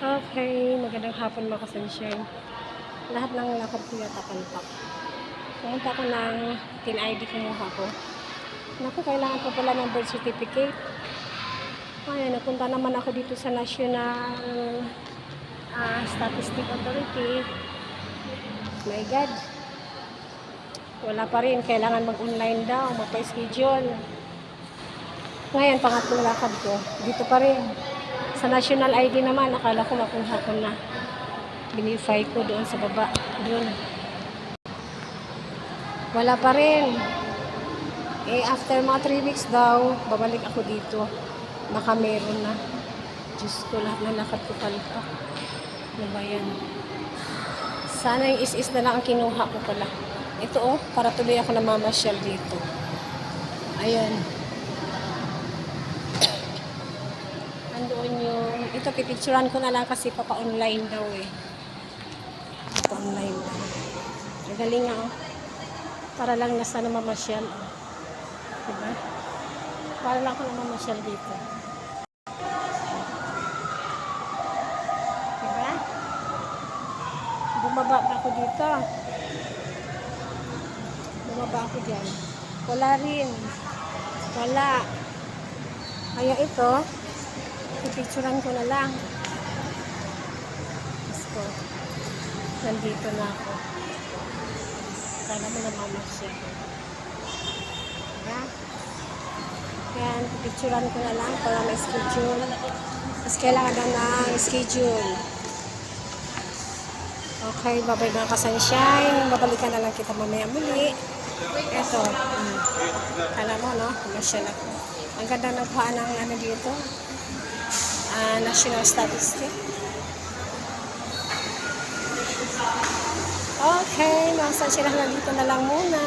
Okay, magandang hapon mga kasunshine. Lahat ng lakad ko yata palpak. Pumunta ko ng tin ID kumuha ko. Naku, kailangan ko pala ng birth certificate. Ay, napunta naman ako dito sa National ah, Statistic Authority. My God. Wala pa rin. Kailangan mag-online daw, magpa-schedule. Ngayon, pangatlong lakad ko. Dito pa rin. Sa national ID naman, akala ko makuha ko na. Binify ko doon sa baba. Doon. Wala pa rin. Eh, after mga 3 weeks daw, babalik ako dito. Baka meron na. Diyos ko, lahat ng lakad ko palpak. Ano ba yan? Sana yung is-is na lang ang kinuha ko pala. Ito oh, para tuloy ako namamasyal dito. Ayan. Andoon yung, ito pipicturan ko na lang kasi papa-online daw eh. Papa-online daw. Magaling nga oh. Para lang nasa namamasyal. Oh. Diba? Para lang ako namamasyal dito. Diba? Bumaba ako dito. Bumaba ako dyan. Wala rin. Wala. Kaya ito, pipicturan ko na lang. Diyos ko. Nandito na ako. Kala mo namamasyal. Diba? Yan, pipicturan ko na lang para may schedule. Mas kailangan na ng schedule. Okay, babay mga ka-sunshine. Babalikan na lang kita mamaya muli. Eto. Mm. Kala mo, no? Commercial ako. Ang ganda ng paan ng ano dito. National statistic. Okay, mga sunshine lang dito na lang muna.